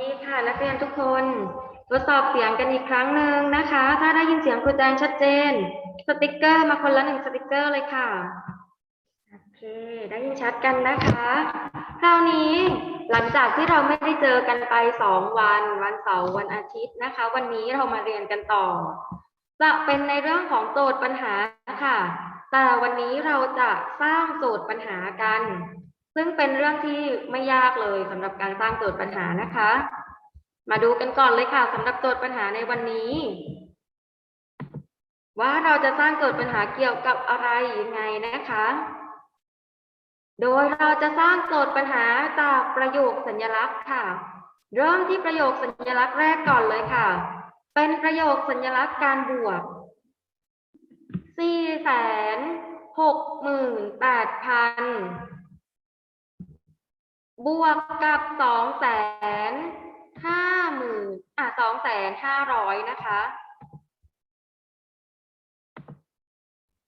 ดีค่ะนักเรียนทุกคน ทดสอบเสียงกันอีกครั้งหนึ่งนะคะ ถ้าได้ยินเสียงครูแจงชัดเจน สติกเกอร์มาคนละหนึ่งสติกเกอร์เลยค่ะโอเค ได้ยินชัดกันนะคะ คราวนี้หลังจากที่เราไม่ได้เจอกันไปสองวัน วันเสาร์วันอาทิตย์นะคะ วันนี้เรามาเรียนกันต่อ จะเป็นในเรื่องของโจทย์ปัญหาค่ะ แต่วันนี้เราจะสร้างโจทย์ปัญหากัน ซึ่งเป็นเรื่องที่ไม่ยากเลยสำหรับการสร้างโจทย์ปัญหานะคะ มาดูกันก่อนเลยค่ะสำหรับโจทย์ปัญหาในวันนี้ ว่าเราจะสร้างโจทย์ปัญหาเกี่ยวกับอะไรยังไงนะคะ โดยเราจะสร้างโจทย์ปัญหาจากประโยคสัญลักษณ์ค่ะ เริ่มที่ประโยคสัญลักษณ์แรกก่อนเลยค่ะ เป็นประโยคสัญลักษณ์การบวกสี่แสนหกหมื่นแปดพัน บวกกับสองแสนห้าหมื่นอะสองแสนห้าร้อยนะคะ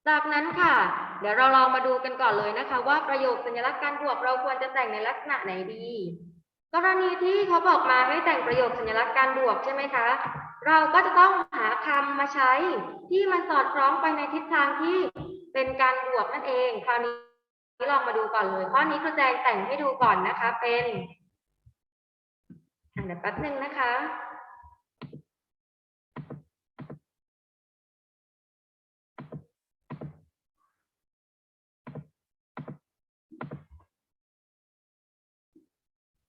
จากนั้นค่ะ เดี๋ยวเราลองมาดูกันก่อนเลยนะคะ ว่าประโยคสัญลักษณ์การบวกเราควรจะแต่งในลักษณะไหนดี กรณีที่เขาบอกมาให้แต่งประโยคสัญลักษณ์การบวกใช่ไหมคะ เราก็จะต้องหาคำมาใช้ที่มันสอดคล้องไปในทิศทางที่เป็นการบวกนั่นเอง คราวนี้ ลองมาดูก่อนเลยข้อนี้ครูแจงแต่งให้ดูก่อนนะคะ เป็นอะเดี๋ยวแป๊บหนึ่งนะคะ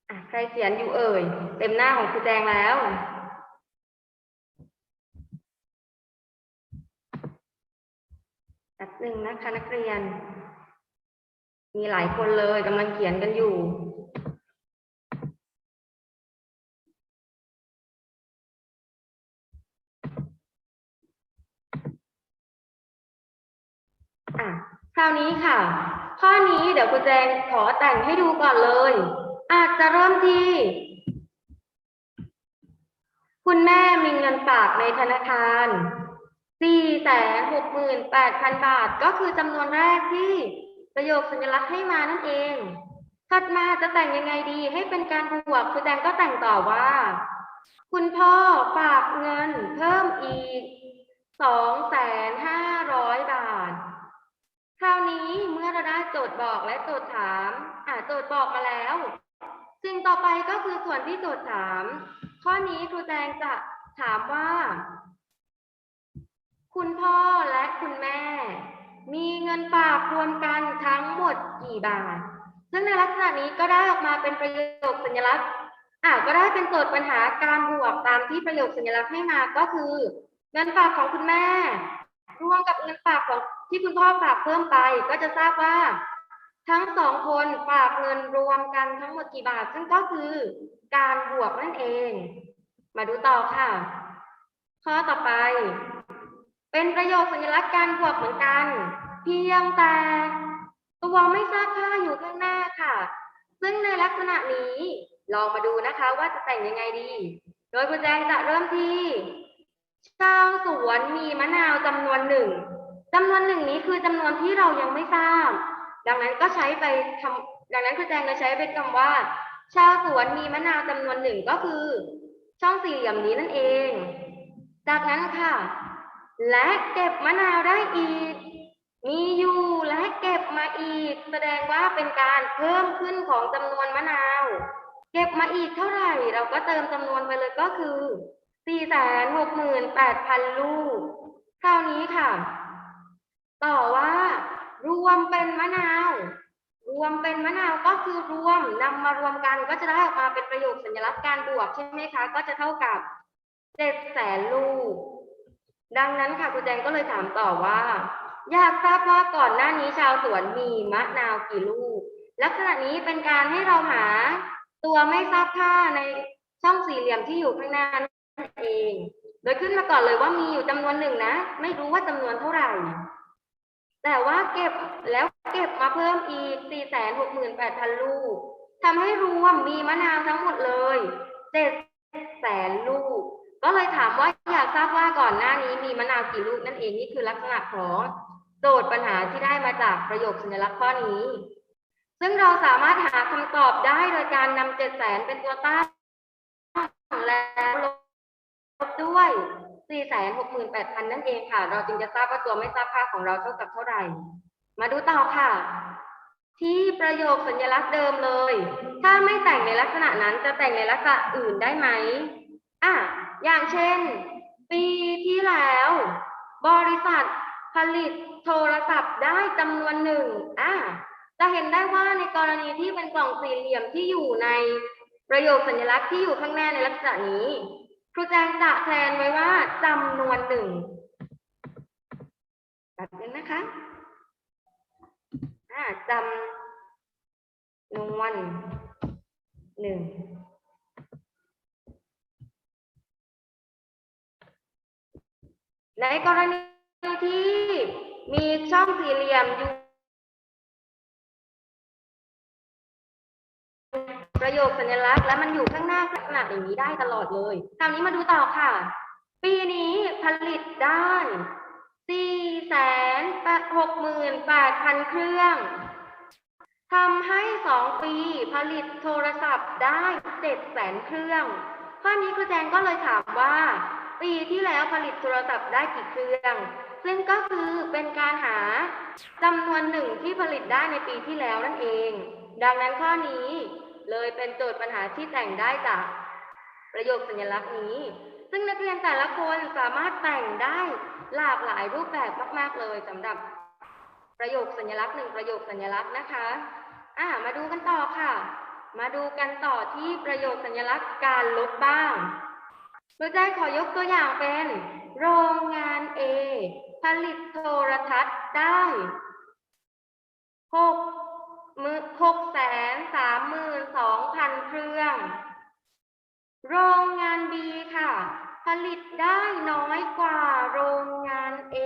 อะใครเขียนอยู่เอ่ย เต็มหน้าของครูแจงแล้วแป๊บหนึ่งนะคะนักเรียน มีหลายคนเลยกำลังเขียนกันอยู่ อะคราวนี้ค่ะ ข้อนี้เดี๋ยวครูแจงขอแต่งให้ดูก่อนเลย อาจจะเริ่มที่ คุณแม่มีเงินฝากในธนาคารสี่แสนหกหมื่นแปดพันบาท ก็คือจำนวนแรกที่ ประโยคสัญลักษณ์ให้มานั่นเอง ถัดมาจะแต่งยังไงดี ให้เป็นการบวกครูแจงก็แต่งต่อว่า คุณพ่อฝากเงินเพิ่มอีกสองแสนห้าร้อยบาท คราวนี้เมื่อเราได้โจทย์บอกและโจทย์ถาม อ่าโจทย์บอกมาแล้ว สิ่งต่อไปก็คือส่วนที่โจทย์ถาม ข้อนี้ครูแจงจะถามว่า คุณพ่อและคุณแม่ มีเงินฝากรวมกันทั้งหมดกี่บาท ซึ่งในลักษณะนี้ก็ได้ออกมาเป็นประโยคสัญลักษณ์อ่าก็ได้เป็นโจทย์ปัญหาการบวกตามที่ประโยคสัญลักษณ์ให้มาก็คือ เงินฝากของคุณแม่ รวมกับเงินฝากของที่คุณพ่อฝากเพิ่มไป ก็จะทราบว่า ทั้งสองคนฝากเงินรวมกันทั้งหมดกี่บาท ซึ่งก็คือการบวกนั่นเอง มาดูต่อค่ะ ข้อต่อไป เป็นประโยคสัญลักษณ์การบวกเหมือนกัน เพียงแต่ตัวไม่ทราบค่าอยู่ข้างหน้าค่ะ ซึ่งในลักษณะนี้ลองมาดูนะคะว่าจะแต่งยังไงดี โดยคุณแจงจะเริ่มที่ชาวสวนมีมะนาวจำนวนหนึ่งจำนวนหนึ่งนี้คือจำนวนที่เรายังไม่ทราบ ดังนั้นก็ใช้ไปคำดังนั้นคุณแจงจะใช้เป็นคำว่า ชาวสวนมีมะนาวจำนวนหนึ่งก็คือ ช่องสี่เหลี่ยมนี้นั่นเอง จากนั้นค่ะ และเก็บมะนาวได้อีก มีอยู่และเก็บมาอีก แสดงว่าเป็นการเพิ่มขึ้นของจำนวนมะนาว เก็บมาอีกเท่าไหร่ เราก็เติมจำนวนไปเลยก็คือสี่แสนหกหมื่นแปดพันลูก คราวนี้ค่ะ ต่อว่า รวมเป็นมะนาว รวมเป็นมะนาวก็คือรวมนำมารวมกันก็จะได้ออกมาเป็นประโยคสัญลักษณ์การบวกใช่ไหมคะ ก็จะเท่ากับเจ็ดแสนลูก ดังนั้นค่ะครูแจงก็เลยถามต่อว่า อยากทราบว่าก่อนหน้านี้ชาวสวนมีมะนาวกี่ลูก ลักษณะนี้เป็นการให้เราหาตัวไม่ทราบค่าในช่องสี่เหลี่ยมที่อยู่ข้างหน้านั่นเอง โดยขึ้นมาก่อนเลยว่ามีอยู่จำนวนหนึ่งนะ ไม่รู้ว่าจำนวนเท่าไหร่ แต่ว่าเก็บแล้วเก็บมาเพิ่มอีก 4 6 8 0 0 0 ลูกทำให้รวมมีมะนาวทั้งหมดเลย7แสนลูก ก็เลยถามว่า ราบว่าก่อนหน้านี้มีมะนาวกี่ลูกนั่นเองนี่คือลักษณะของโจทย์ปัญหาที่ได้มาจากประโยคสัญลักษณ์ข้อนี้ ซึ่งเราสามารถหาคำตอบได้โดยการนำเจ็ดแสนเป็นตัวตั้งแล้วลบด้วย 468,000 นั่นเองค่ะ เราจึงจะทราบว่าตัวไม่ทราบค่าของเราเท่ากับเท่าไหร่ มาดูต่อค่ะ ที่ประโยคสัญลักษณ์เดิมเลย ถ้าไม่แต่งในลักษณะนั้นจะแต่งในลักษณะอื่นได้ไหมอะอย่างเช่น ปีที่แล้ว บริษัทผลิตโทรศัพท์ได้จำนวนหนึ่งอะจะเห็นได้ว่าในกรณีที่เป็นกล่องสี่เหลี่ยมที่อยู่ในประโยคสัญลักษณ์ที่อยู่ข้างหน้าในลักษณะนี้ ครูแจงจะแทนไว้ว่าจำนวนหนึ่งแบบนึงนะคะอ่าจำนวนหนึ่ง ในกรณีที่มีช่องสี่เหลี่ยมอยู่ ประโยคสัญลักษณ์ และมันอยู่ข้างหน้าลักษณะอย่างนี้ได้ตลอดเลย คราวนี้มาดูต่อค่ะ ปีนี้ผลิตได้4แสนหกหมื่นแปดพันเครื่องทำให้สองปีผลิตโทรศัพท์ได้เจ็ดแสนเครื่อง ข้อนี้ครูแจงก็เลยถามว่า ปีที่แล้วผลิตโทรศัพท์ได้กี่เครื่อง ซึ่งก็คือเป็นการหาจำนวนหนึ่งที่ผลิตได้ในปีที่แล้วนั่นเอง ดังนั้นข้อนี้เลยเป็นโจทย์ปัญหาที่แต่งได้จากประโยคสัญลักษณ์นี้ ซึ่งนักเรียนแต่ละคนสามารถแต่งได้หลากหลายรูปแบบมาก ๆ เลยสำหรับประโยคสัญลักษณ์หนึ่งประโยคสัญลักษณ์นะคะอ่ามาดูกันต่อค่ะ มาดูกันต่อที่ประโยคสัญลักษณ์การลบบ้าง โดยใจขอยกตัวอย่างเป็น โรงงาน A ผลิตโทรทัศน์ได้หกมือหกแสนสามหมื่นสองพันเครื่อง โรงงาน B ค่ะ ผลิตได้น้อยกว่าโรงงาน A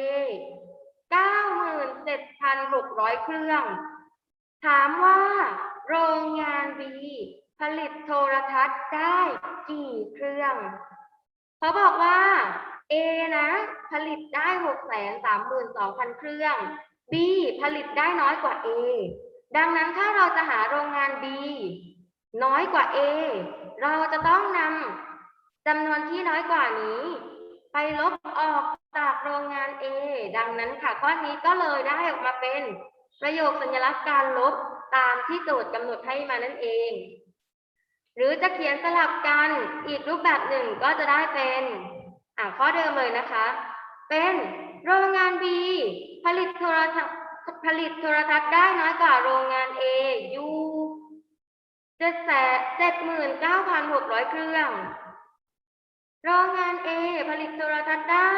97,600เครื่อง ถามว่า โรงงาน B ผลิตโทรทัศน์ได้กี่เครื่อง เขาบอกว่า A นะ ผลิตได้632,000เครื่อง B ผลิตได้น้อยกว่า A ดังนั้นถ้าเราจะหาโรงงาน B น้อยกว่า A เราจะต้องนำจำนวนที่น้อยกว่านี้ ไปลบออกจากโรงงาน A ดังนั้นค่ะข้อนี้ก็เลยได้ออกมาเป็นประโยคสัญลักษณ์การลบตามที่โจทย์กำหนดให้มานั่นเอง หรือจะเขียนสลับกันอีกรูปแบบหนึ่งก็จะได้เป็นอ่าข้อเดิมเลยนะคะ เป็นโรงงาน B ผลิตโทรทัศน์ผลิตโทรทัศน์ได้น้อยกว่าโรงงาน A อยู่เจ็ดแสนเจ็ดหมื่นเก้าพันหกร้อยเครื่อง โรงงาน A ผลิตโทรทัศน์ได้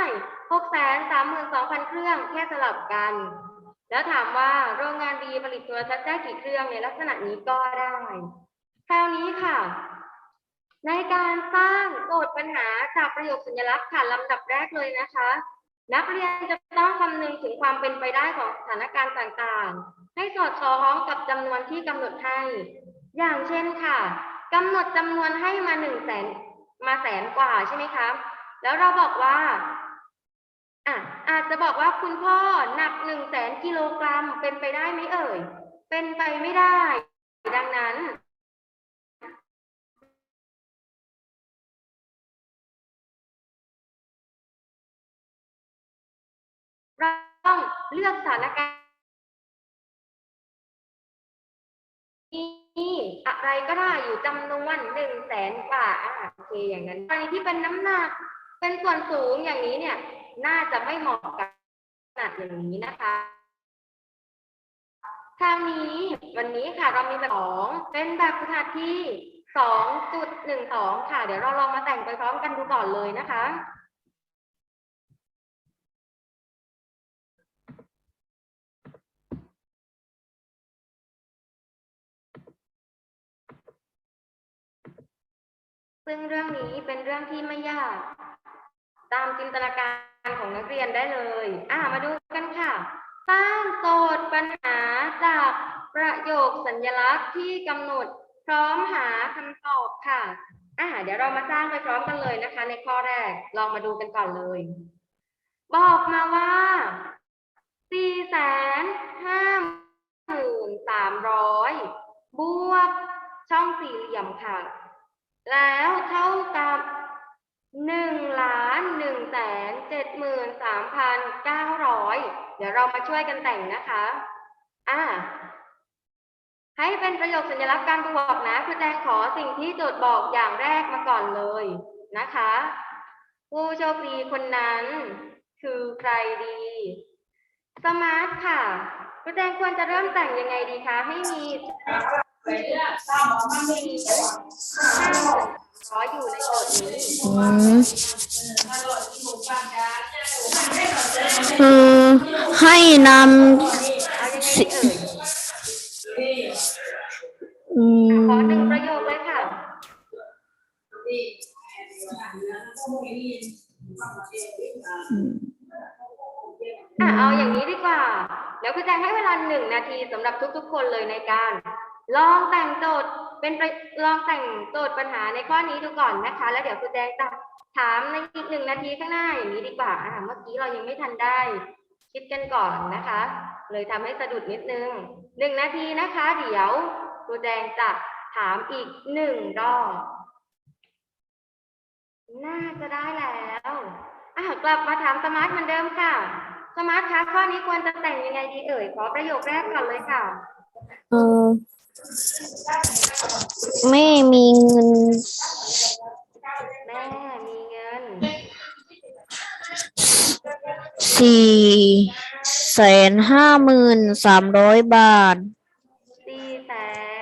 หกแสนสามหมื่นสองพันเครื่องแค่สลับกัน แล้วถามว่าโรงงาน B ผลิตโทรทัศน์ได้กี่เครื่องในลักษณะนี้ก็ได้ คราวนี้ค่ะ ในการสร้างโจทย์ปัญหาจากประโยคสัญลักษณ์ค่ะลำดับแรกเลยนะคะ นักเรียนจะต้องคำนึงถึงความเป็นไปได้ของสถานการณ์ต่างๆ ให้สอดคล้องกับจำนวนที่กำหนดให้ อย่างเช่นค่ะกำหนดจำนวนให้มาหนึ่งแสนมาแสนกว่าใช่ไหมคะแล้วเราบอกว่าอะอาจจะบอกว่าคุณพ่อหนักหนึ่งแสนกิโลกรัมเป็นไปได้ไหมเอ่ย เป็นไปไม่ได้ ดังนั้น ต้องเลือกสถานการณ์นี้อะไรก็ได้อยู่จำนวนหนึ่งแสนกว่าโอเคอย่างนั้นกรณีที่เป็นน้ำหนักเป็นส่วนสูงอย่างนี้เนี่ย น่าจะไม่เหมาะกับขนาดอย่างนี้นะคะคราวนี้วันนี้ค่ะเรามีแบบสองเป็นแบบขนาดที่สองจุดหนึ่งสองค่ะ เดี๋ยวเราลองมาแต่งไปพร้อมกันดูก่อนเลยนะคะ ซึ่งเรื่องนี้เป็นเรื่องที่ไม่ยาก ตามจินตนาการของนักเรียนได้เลย อ่ามาดูกันค่ะ สร้างโจทย์ปัญหาจากประโยคสัญลักษณ์ที่กำหนดพร้อมหาคำตอบค่ะ อ่า เดี๋ยวเรามาสร้างไปพร้อมกันเลยนะคะ ในข้อแรก ลองมาดูกันก่อนเลย บอกมาว่าสี่แสนห้าหมื่นสามร้อยบวกช่องสี่เหลี่ยมค่ะ แล้วเท่ากับหนึ่งล้านหนึ่งแสนเจ็ดหมื่นสามพันเก้าร้อยเดี๋ยวเรามาช่วยกันแต่งนะคะอ่าให้เป็นประโยคสัญลักษณ์การบวกนะครูแจงขอสิ่งที่โจทย์บอกอย่างแรกมาก่อนเลยนะคะ ผู้โชคดีคนนั้น คือใครดี สมาร์ทค่ะครูแจงควรจะเริ่มแต่งยังไงดีคะให้มี ห้าหมื่นร้อยอยู่ในโจทย์นี้อืมคือให้นเอายังไงเอ่ยำอืมขอหนึ่งประโยคเลยค่ะ อะเอาอย่างนี้ดีกว่าเดี๋ยวคุณแจงให้เวลาหนึ่งนาทีสำหรับทุกๆ คนเลยในการ ลองแต่งโจทย์เป็นลองแต่งโจทย์ปัญหาในข้อนี้ดูก่อนนะคะ แล้วเดี๋ยวคุณแจงจะถามในอีกหนึ่งนาทีข้างหน้าอย่างนี้ดีกว่าอะเมื่อกี้เรายังไม่ทันได้ คิดกันก่อนนะคะ เลยทำให้สะดุดนิดนึงหนึ่งนาทีนะคะ เดี๋ยวครูแจงจะถามอีกหนึ่งรอบน่าจะได้แล้วอะกลับมาถามสมาร์ทเหมือนเดิมค่ะ สมาร์ทคะข้อนี้ควรจะแต่งยังไงดีเอ่ยขอประโยคแรกก่อนเลยค่ะ เออ ไม่มีเงิน แม่มีเงินสี่แสนห้าหมื่นสามร้อยบาท สี่แส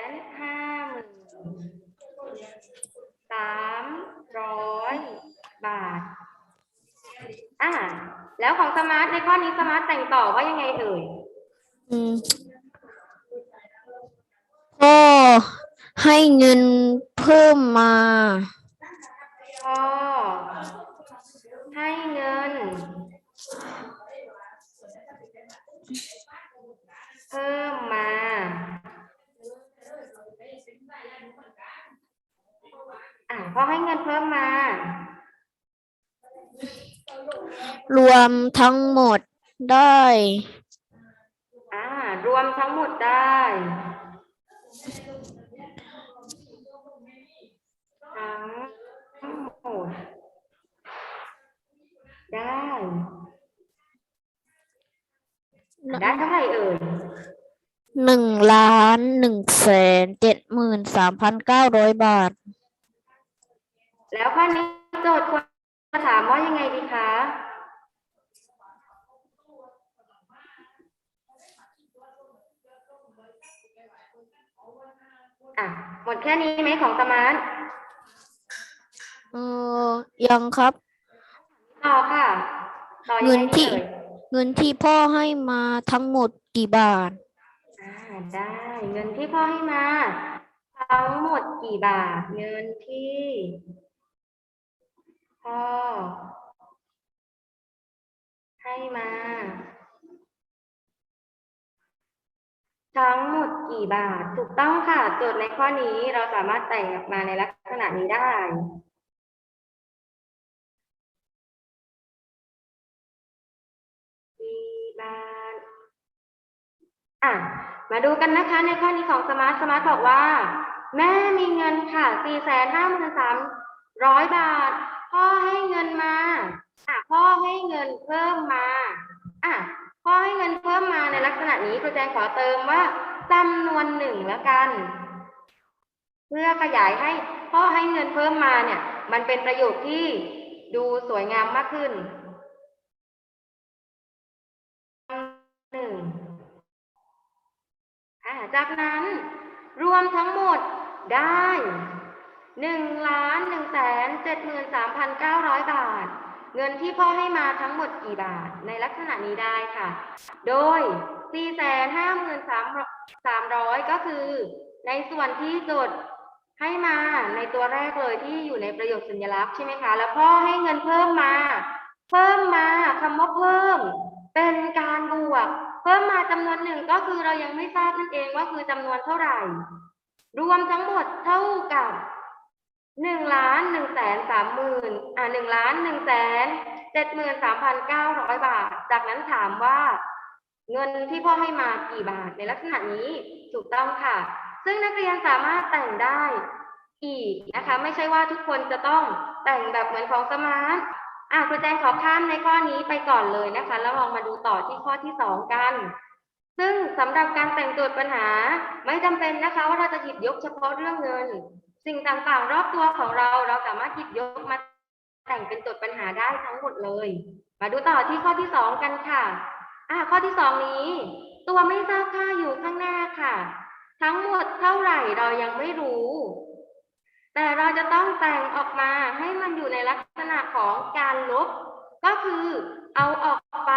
นห้าหมื่นสามร้อยบาท อ่า แล้วของสมาร์ทในข้อนี้สมาร์ทแต่งต่อว่ายังไงเอ่ย อืมก็ ให้เงินเพิ่มมาก็ให้เงิน เพิ่มมา อ่าพอให้เงินเพิ่มมา รวมทั้งหมดได้ อ่ารวมทั้งหมดได้ ทั้งหมด ได้ ได้เท่าไหร่เอ่ยหนึ่งล้านหนึ่งแสนเจ็ดหมื่นสามพันเก้าร้อยบาท แล้วข้อนี้โจทย์ควรจะถามว่ายังไงดีคะอะ หมดแค่นี้ไหมของสมาร์ท เออยังครับ ต่อค่ะต่อยังไงเงินที่ดีเอ่ย เงินที่พ่อให้มาทั้งหมดกี่บาท อ่าได้เงินที่พ่อให้มา ทั้งหมดกี่บาท เงินที่พ่อให้มา ทั้งหมดกี่บาท ถูกต้องค่ะโจทย์ในข้อนี้เราสามารถแต่งออกมาในลักษณะนี้ได้ กาทอะมาดูกันนะคะ ในข้อนี้ของสมาร์ทสมาร์ทบอกว่า แม่มีเงินค่ะสี่แสนห้าหมื่นสามร้อยบาท พ่อให้เงินมาอะพ่อให้เงินเพิ่มมาอะพ่อให้เงินเพิ่มมาในลักษณะนี้ครูแจงขอเติมว่าจำนวนหนึ่งแล้วกัน เพื่อขยายให้พ่อให้เงินเพิ่มมาเนี่ย มันเป็นประโยคที่ดูสวยงามมากขึ้น จากนั้นรวมทั้งหมดได้หนึ่งล้านหนึ่งแสนเจ็ดหมื่นสามพันเก้าร้อยบาท เงินที่พ่อให้มาทั้งหมดกี่บาทในลักษณะนี้ได้ค่ะ โดยสี่แสนห้าหมื่นสามสามร้อยก็คือ ในส่วนที่จทย์ให้มาในตัวแรกเลยที่อยู่ในประโยคสัญลักษณ์ใช่ไหมคะ แล้วพ่อให้เงินเพิ่มมา เพิ่มมาคำว่าเพิ่ม เป็นการบวก เพิ่มมาจำนวนหนึ่งก็คือเรายังไม่ทราบนั่นเองว่าคือจำนวนเท่าไหร่ รวมทั้งหมดเท่ากับหนึ่งล้านหนึ่งแสนสามหมื่นอ่าหนึ่งล้านหนึ่งแสนเจ็ดหมื่นสามพันเก้าร้อยบาท จากนั้นถามว่า เงินที่พ่อให้มากี่บาทในลักษณะนี้ถูกต้องค่ะ ซึ่งนักเรียนสามารถแต่งได้อีกนะคะ ไม่ใช่ว่าทุกคนจะต้องแต่งแบบเหมือนของสมาร์ท อะครูแจงขอข้ามในข้อนี้ไปก่อนเลยนะคะ แล้วลองมาดูต่อที่ข้อที่สองกัน ซึ่งสำหรับการแต่งโจทย์ปัญหาไม่จำเป็นนะคะ ว่าเราจะหยิบยกเฉพาะเรื่องเงิน สิ่งต่างๆ รอบตัวของเราเราสามารถหยิบยกมาแต่งเป็นโจทย์ปัญหาได้ทั้งหมดเลย มาดูต่อที่ข้อที่สองกันค่ะ อ่าข้อที่สองนี้ ตัวไม่ทราบค่าอยู่ข้างหน้าค่ะ ทั้งหมดเท่าไหร่เรายังไม่รู้ แต่เราจะต้องแต่งออกมาให้มันอยู่ในลักษณะของการลบ ก็คือเอาออกไป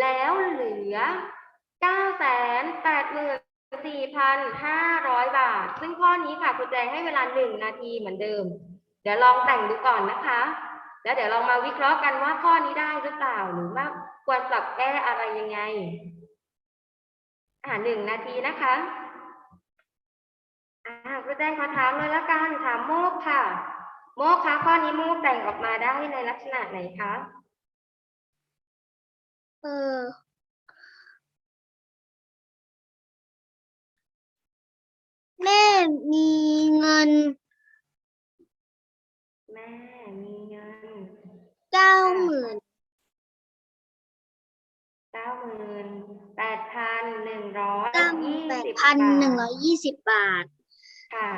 แล้วเหลือ 984,500 บาท ซึ่งข้อนี้ค่ะครูแจงให้เวลา 1 นาทีเหมือนเดิม เดี๋ยวลองแต่งดูก่อนนะคะ แล้วเดี๋ยวเรามาวิเคราะห์กันว่าข้อนี้ได้หรือเปล่า หรือว่าควรปรับแก้อะไรยังไง อ่าหนึ่งนาทีนะคะ อ่าครูแจงขอถามเลยละกันถามโมกค่ะ โมกคะข้อนี้โมกแต่งออกมาได้ในลักษณะไหนคะเออแม่มีเงิน แม่มีเงินเก้าหมื่นเก้าหมื่นแปดพันหนึ่งร้อยเก้าหมื่ยี่นแปดสิบพันหนึ่งบาร้ทอยยี่สิบบาท ค่ะ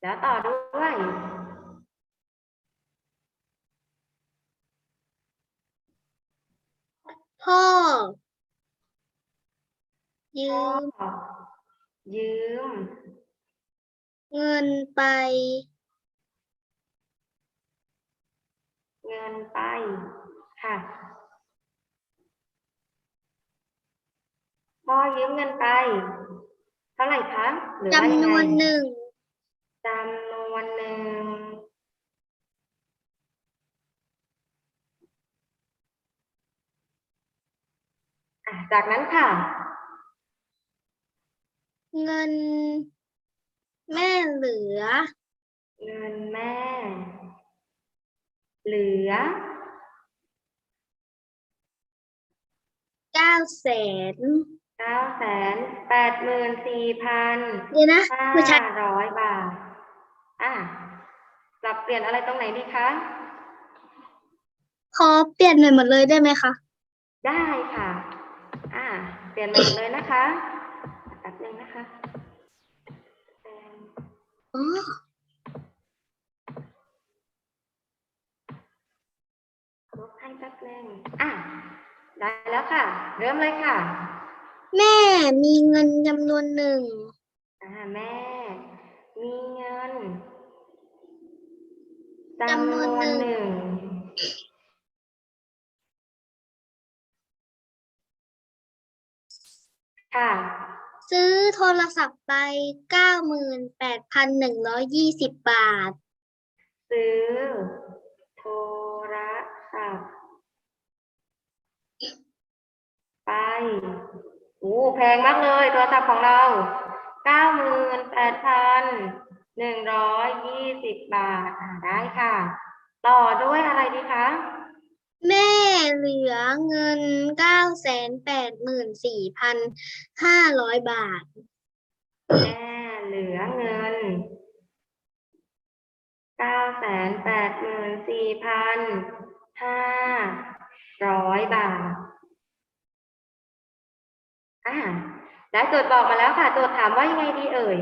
แล้วต่อด้วยพ่อ ยืมพ่อยืม เงินไป เงินไป ค่ะ พ่อยืมเงินไป เท่าไหร่คะหรือว่ายังจำนไงวนหนึ่งจำนวนหนึ่งอะจากนั้นค่ะ เงิน แม่เหลือ เงินแม่ เหลือเก้าแสน เก้าแสนแปดหมื่นสี่พันเดี๋ยวนะห้าผู้ชายร้อยบาท อะปรับเปลี่ยนอะไรตรงไหนดีคะ ขอเปลี่ยนใหม่หมดเลยได้ไหมคะได้ค่ะ อ่า เปลี่ยนใหม่เลยนะคะแป๊บนึงนะคะแปนอ๋อลบให้แป๊บนึงอะ ได้แล้วค่ะ เริ่มเลยค่ะ แม่มีเงินจำนวนหนึ่ง อ่าแม่ มีเงินจำนวนหนึ่งหนึ่ง ค่ะ ซื้อโทรศัพท์ไปเก้าหมื่นแปดพันหนึ่งร้อยยี่สิบบาท ซื้อ โทรศัพท์ไป โอ้แพงมากเลยโทรศัพท์ของเราเก้าหมื่นแปดพันหนึ่งร้อยยี่สิบบาทอ่าได้ค่ะ ต่อด้วยอะไรดีคะแม่เหลือเงินเก้าแสนแปดหมื่นสี่พันห้าร้อยบาท แม่เหลือเงินเก้าแสนแปดหมื่นสี่พันห้าร้อยบาท อ่าได้โจทย์บอกมาแล้วค่ะโจทย์ถามว่ายังไงดีเอ่ย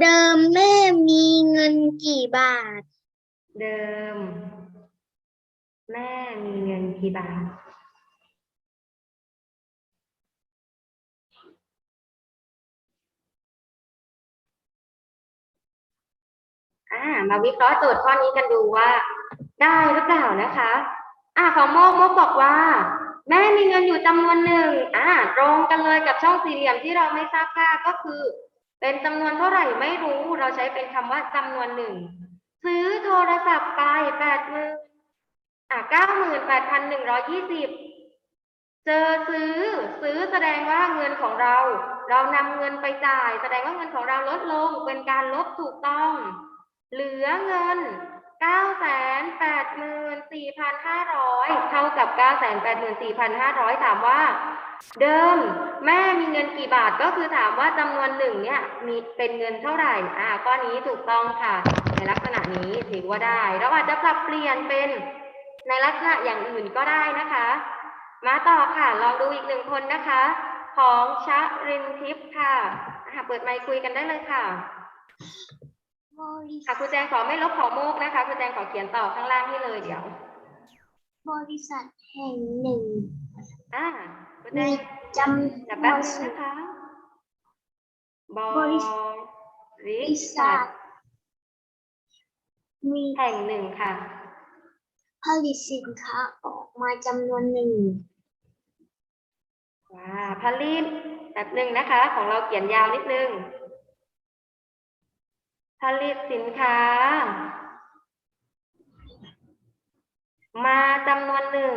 เดิมแม่มีเงินกี่บาท เดิม แม่มีเงินกี่บาท อ่า มาวิเคราะห์โจทย์ข้อนี้กันดูว่า ได้หรือเปล่านะคะ อ่าของโมกโมกบอกว่า แม่มีเงินอยู่จำนวนหนึ่งอ่าตรงกันเลยกับช่องสี่เหลี่ยมที่เราไม่ทราบค่าก็คือ เป็นจำนวนเท่าไหร่ไม่รู้เราใช้เป็นคำว่าจำนวนหนึ่งซื้อโทรศัพท์ไปแปดหมื่นอะเก้าหมื่นแปดพันหนึ่งร้อยยี่สิบเจอซื้อซื้อแสดงว่าเงินของเรา เรานำเงินไปจ่าย แสดงว่าเงินของเราลดลงเป็นการลบถูกต้อง เหลือเงิน เก้าแสนแปดหมื่นส94,500 เท่ากับ 984,500 ถามว่า เดิม แม่มีเงินกี่บาทก็คือถามว่าจำนวนหนึ่งเนี่ยมีเป็นเงินเท่าไหร่ อ่าข้อนี้ถูกต้องค่ะ ในลักษณะนี้ถือว่าได้ เราอาจจะปรับเปลี่ยนเป็นในลักษณะอย่างอื่นก็ได้นะคะ มาต่อค่ะ ลองดูอีกหนึ่งคนนะคะ ของชะรินทิพย์ค่ะอะเปิดไมค์คุยกันได้เลยค่ะ ค่ะครูแจงขอไม่ลบขอโมกนะคะครูแจงขอเขียนต่อข้างล่างให้เลยเดี๋ยว บริษัทแห่งหนึ่งอ่าครูแจมีงจำนเดี๋ยววแป๊บนนึงนะคะบบริริบริษัษัททมีแห่งหนึ่งค่ะ ผลิตสินค้าออกมาจำนวนหนึ่งว้าผลิตแบบหนึ่งนะคะ ของเราเขียนยาวนิดนึง ผลิตสินค้า มาจำนวนหนึ่ง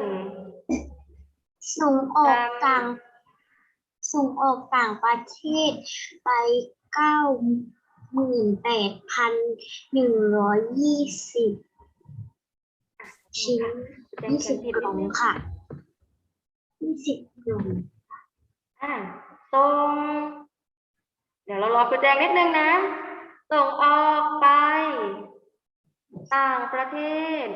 ส่งออกจำต่าง ส่งออกต่างประเทศไปเก้าหมื่นแปดพันหนึ่งร้อยยี่สิบชิ้นแจงยี่เขีสิยนบผิดกล่องนิดนึงค่ะยี่สิบกล่องอ่าส่งเดี๋ยวเรารอคุณแจงนิดนึงนะ ส่งออกไป ต่างประเทศ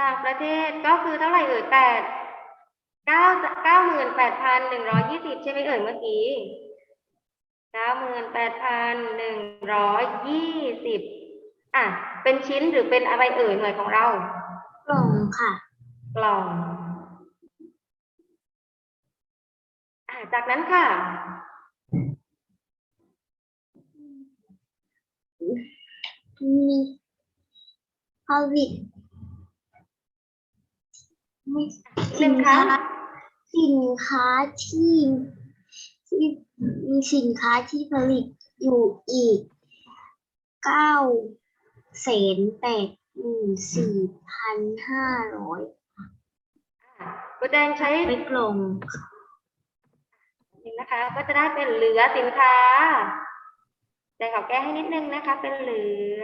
ต่างประเทศก็คือเท่าไหร่เอ่ยแปดเก้าเก้าหมื่นแปดพันหนึ่งร้อยยี่สิบใช่ไหมเอ่ยเมื่อกี้เก้าหมื่นแปดพันหนึ่งร้อยยี่สิบอะ เป็นชิ้นหรือเป็นอะไรเอ่ยหน่วยของเรา กล่องค่ะ กล่อง อะ จากนั้นค่ะ มีผลิตมีหนึ่งครั้งสินค้าที่ที่มีสินค้าที่ผลิตอยู่อีกเก้าแสนแปดหมื่นสี่พันห้าร้อยอะคุณแดงใช้ไปกล่องห นะคะ ก็จะได้เป็นเหลือสินค้าแต่ขอแก้ให้นิดนึงนะคะ เป็นเหลือ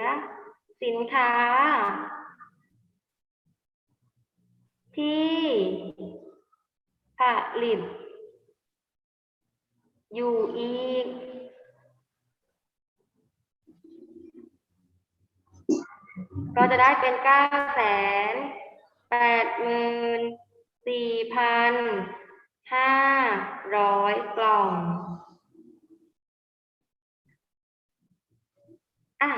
สินค้า ที่ผลิตอยู่อีกก็จะได้เป็นเก้าแสนแปดหมื่นสี่พัน ห้าร้อยกล่อง อะ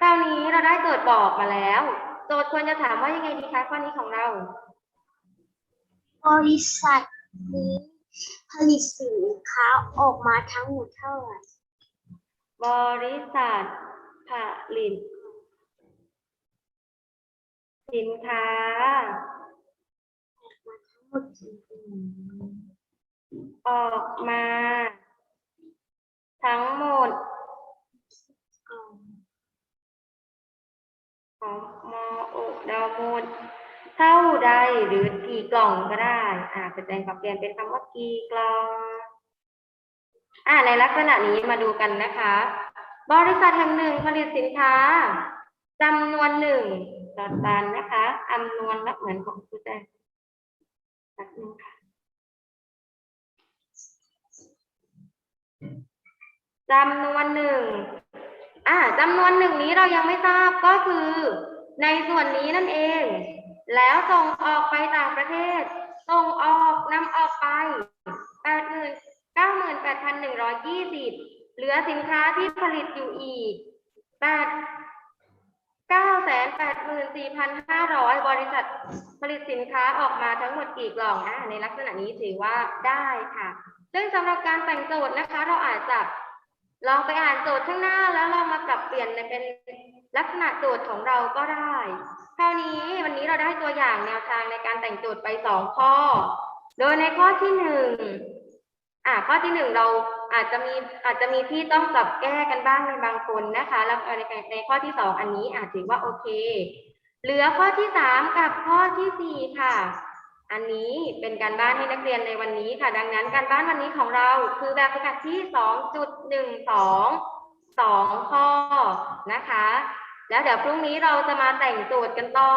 คราวนี้เราได้โจทย์บอกมาแล้ว โจทย์ควรจะถามว่ายังไงดีคะข้อนี้ของเรา บริษัทนี้ผลิตสินค้าออกมาทั้งหมดเท่าไหร่ บริษัทผลิตสินค้าทั้งหมดกี่กล่ ออกมา ทั้งหมดกล่องของมออกดาวมูลเท่าใดหรือกี่กล่องก็ได้ อ่าเป็นแปลงปรับเปลี่ยนเป็นคำว่ากี่กล่องอ่าในลักษณะนี้มาดูกันนะคะ บริษัทแห่งหนึ่งผลิตสินค้าจำนวนหนึ่งต่อตันนะคะจำนวนละเหมือนของคุณแจงนึงค่ะ จำนวนหนึ่งอ่าจำนวนหนึ่งนี้เรายังไม่ทราบก็คือ ในส่วนนี้นั่นเอง แล้วส่งออกไปต่างประเทศ ส่งออกนำออกไปแปดหมื่นเก้าหมื่นแปดพันหนึ่งร้อยยี่สิบเหลือสินค้าที่ผลิตอยู่อีกแปดเก้าแสนแปดหมื่นสี่พันห้าร้อยบริษัทผลิตสินค้าออกมาทั้งหมดกี่กล่องอะในลักษณะนี้ถือว่าได้ค่ะ ซึ่งสำหรับการแต่งโจทย์นะคะ เราอาจจะ ลองไปอ่านโจทย์ข้างหน้าแล้วลองมาปรับเปลี่ยนในเป็นลักษณะโจทย์ของเราก็ได้คราวนี้วันนี้เราได้ตัวอย่างแนวทางในการแต่งโจทย์ไปสองข้อ โดยในข้อที่หนึ่งอ่าข้อที่หนึ่งเราอาจจะมีอาจจะมีที่ต้องปรับแก้กันบ้างในบางคนนะคะ แล้วในในข้อที่สองอันนี้อาจถือว่าโอเค เหลือข้อที่สามกับข้อที่สี่ค่ะ อันนี้เป็นการบ้านให้นักเรียนในวันนี้ค่ะ ดังนั้นการบ้านวันนี้ของเราคือแบบฝึกหัดที่ 2.12สองข้อนะคะ แล้วเดี๋ยวพรุ่งนี้เราจะมาแต่งโจทย์กันต่อ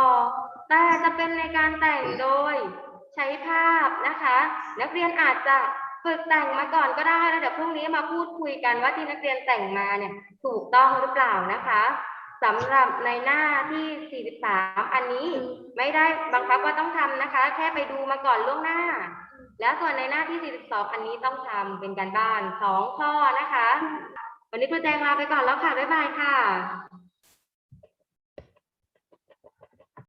แต่จะเป็นในการแต่งโดยใช้ภาพนะคะ นักเรียนอาจจะฝึกแต่งมาก่อนก็ได้แล้วเดี๋ยวพรุ่งนี้มาพูดคุยกันว่าที่นักเรียนแต่งมาเนี่ยถูกต้องหรือเปล่านะคะ สำหรับในหน้าที่ 43 อันนี้ไม่ได้บังคับว่าต้องทำนะคะ แค่ไปดูมาก่อนล่วงหน้า แล้วส่วนในหน้าที่ 42 อันนี้ต้องทำเป็นการบ้านสองข้อนะคะ วันนี้ครูแจงลาไปก่อนแล้วค่ะ บ๊ายบายค่ะ